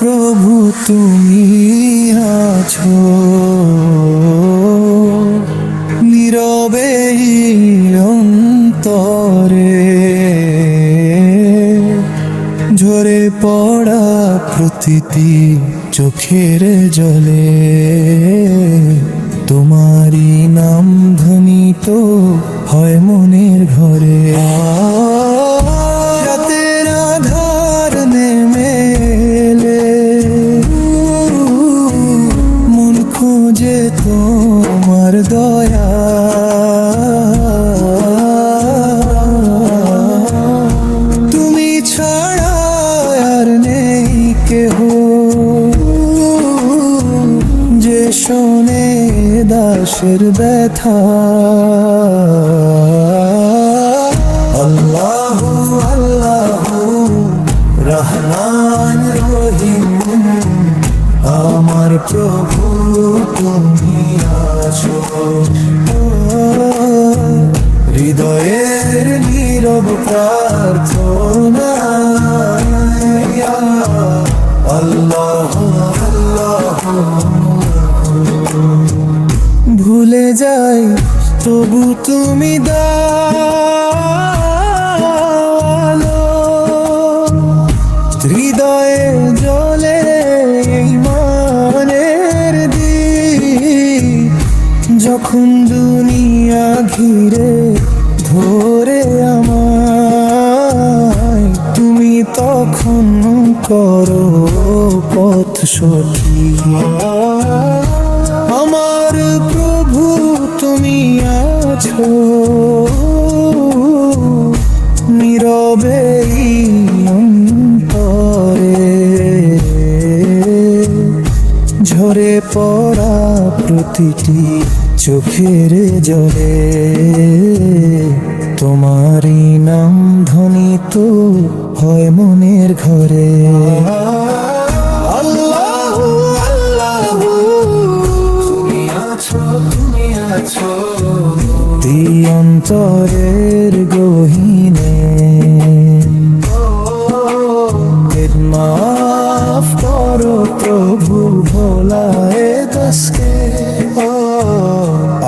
প্রভু, তুমি আছো। নীরবে অন্তরে ঝরে পড়া প্রতিটি চোখের জলে। তোমারই নাম ধ্বনিত হয় মনের ঘরে। রাতের খোঁজে তোমার দয়া। তুমি ছাড়া আর নেই কেহ। যে শোনে দাসের ব্যথা। প্রভু তুমি আছো হৃদয়ের নীরব প্রার্থনা আল্লাহ আল্লাহ। ভুলে যাই তবু তুমি দালো যখন দুনিয়া ঘিরে ধরে আমায়, তুমি তখন করো পথ সখী আমার প্রভু, তুমি আছো। নীরবে ঝরে পড়া প্রতিটি চোখের জলে তোমারই নাম ধ্বনিত হয় মনের ঘরে। আল্লাহ আল্লাহ তুমি আছো তুমি আছো। অন্তরের গহীনে মাফ করো প্রভু ভোলায় দসকে